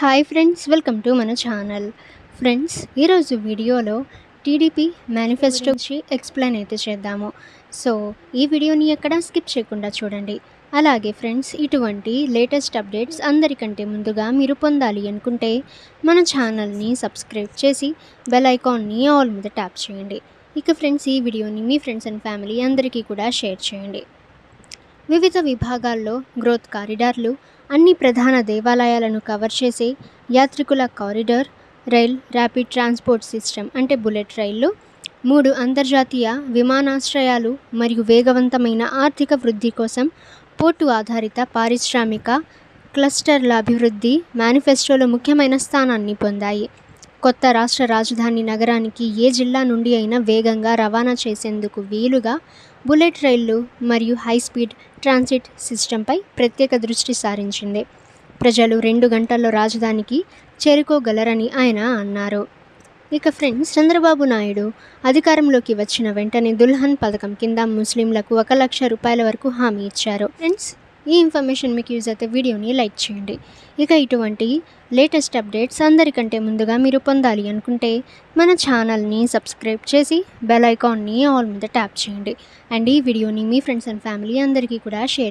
Hi friends welcome to మన channel friends ఈరోజు వీడియోలో టీడీపీ మేనిఫెస్టో గురించి ఎక్స్ప్లెయిన్ అయితే చేద్దాము. సో ఈ వీడియోని ఎక్కడ స్కిప్ చేయకుండా చూడండి. అలాగే ఫ్రెండ్స్ ఇటువంటి లేటెస్ట్ అప్డేట్స్ అందరికంటే ముందుగా మీరు పొందాలి అనుకుంటే మన ఛానల్ని సబ్స్క్రైబ్ చేసి బెల్ ఐకాన్ని ఆల్ మీద ట్యాప్ చేయండి. ఇక ఫ్రెండ్స్ ఈ వీడియోని మీ ఫ్రెండ్స్ అండ్ ఫ్యామిలీ అందరికీ కూడా షేర్ చేయండి. వివిధ విభాగాల్లో గ్రోత్ కారిడార్లు అన్ని ప్రధాన దేవాలయాలను కవర్ చేసే యాత్రికుల corridor rail rapid transport system అంటే బుల్లెట్ రైళ్ళు మూడు అంతర్జాతీయ విమానాశ్రయాలు మరియు వేగవంతమైన ఆర్థిక వృద్ధి కోసం పోర్టు ఆధారిత పారిశ్రామిక క్లస్టర్ల అభివృద్ధి మేనిఫెస్టోలో ముఖ్యమైన స్థానాన్ని పొందాయి. కొత్త రాష్ట్ర రాజధాని నగరానికి ఏ జిల్లా నుండి అయినా వేగంగా రవాణా చేసేందుకు వీలుగా బుల్లెట్ రైళ్ళు మరియు హై స్పీడ్ ట్రాన్సిట్ సిస్టంపై ప్రత్యేక దృష్టి సారించింది. ప్రజలు రెండు గంటల్లో రాజధానికి చేరుకోగలరని ఆయన అన్నారు. ఇక ఫ్రెండ్స్ చంద్రబాబు నాయుడు అధికారంలోకి వచ్చిన వెంటనే దుల్హన్ పథకం కింద ముస్లింలకు ఒక లక్ష రూపాయల వరకు హామీ ఇచ్చారు. ఫ్రెండ్స్ ఈ ఇన్ఫర్మేషన్ మీకు యూజ్ అయితే వీడియోని లైక్ చేయండి. ఇక ఇటువంటి లేటెస్ట్ అప్డేట్స్ అందరికంటే ముందుగా మీరు పొందాలి అనుకుంటే మన ఛానల్ని సబ్స్క్రైబ్ చేసి బెల్ ఐకాన్ని ఆల్ మీద ట్యాప్ చేయండి. అండ్ ఈ వీడియోని మీ ఫ్రెండ్స్ అండ్ ఫ్యామిలీ అందరికీ కూడా షేర్